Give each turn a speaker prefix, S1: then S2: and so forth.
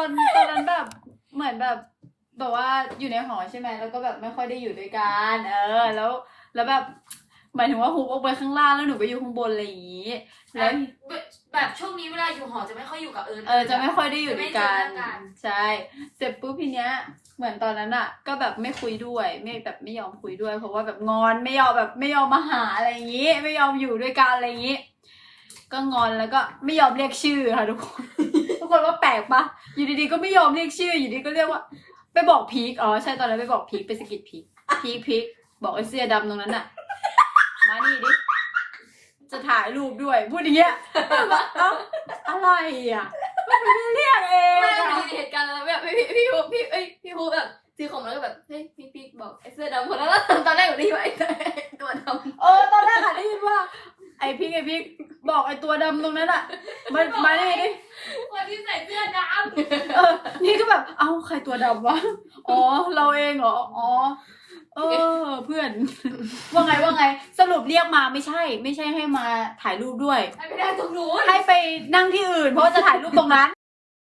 S1: อนตอนนั้นแบบเหมือนแบบแบบว่าอยู่ในหอใช่ไหมแล้วก็แบบไม่ค่อยได้อยู่ด้วยกันเออ แล้วแล้วแบบหมายถึงว่าฮุบออกไปข้างล่างแล้วหนูไปอยู่ข้างบนอะไรอย่างงี้แล้ว
S2: แบบช่วงนี้เวลาอยู่หอจะไม่ค่อยอยู่กับเอิญ
S1: เออจะไม่ค่อยได้อยู่ด้วยกัน
S2: จะไม่เจอกัน
S1: ใช่เสร็จปุ๊บทีเนี้ย เหมือนตอนนั้นอะ ก็แบบไม่คุยด้วยไม่แบบไม่ยอมคุยด้วย เพราะว่าแบบงอนไม่ยอมแบบไม่ยอมมาหาอะไรอย่างงี้ ไม่ยอมอยู่ด้วยกันอะไรอย่างงี้ ก็งอนแล้วก็ไม่ยอมเรียกชื่อค่ะทุกคนทุ กคนว่าแปลกปะอยู่ดีๆก็ไม่ยอมเรียกชื่อ อยู่ดีก็เรียกว่า ไปบอกพีคอ๋อใช่ตอนนั้นไปบอกพีคไปสะกิดพีคพีคพีคบอกไอ้เสื้อดำตรงนั้นน่ะ มานี่ดิ จะถ่ายรูปด้วย พูดอย่างเงี้ยแบบเอ้าอะไรอะไม่ได้เรียกเอง
S2: ไม่
S1: อะ
S2: มีเหตุการณ์แล้วแบบพี่พี่ฮูพี่เอ้ยพี่ฮูแบบซื้อของแล้วก็แบบเฮ้ยพี่พี่บอกไอ้เสื้อดำคนนั้นแล้วตอนแรกหนูได้ยินว่าไอ้ตัวดำ
S1: เออตอนแรกอะได้ยินว่า ไอพีคไอพีคบอกไอตัวดำตรงนั้นอะมามานี่ดิ
S2: คนที่ใส่เสื้อด
S1: เออนี่ก็แบบ เอ้าใครตัวดำวะ อ๋อ เราเองเหรอ อ๋อ เออ เพื่อน ว่าไงว่าไง สรุปเรียกมาไม่ใช่ ไม่ใช่ให้มาถ่ายรูปด้วยำ
S2: ไม่ได้ตรงนู้น
S1: ให้ไปนั่งที่อื่น เพราะว่าจะถ่ายรูปตรงนั้น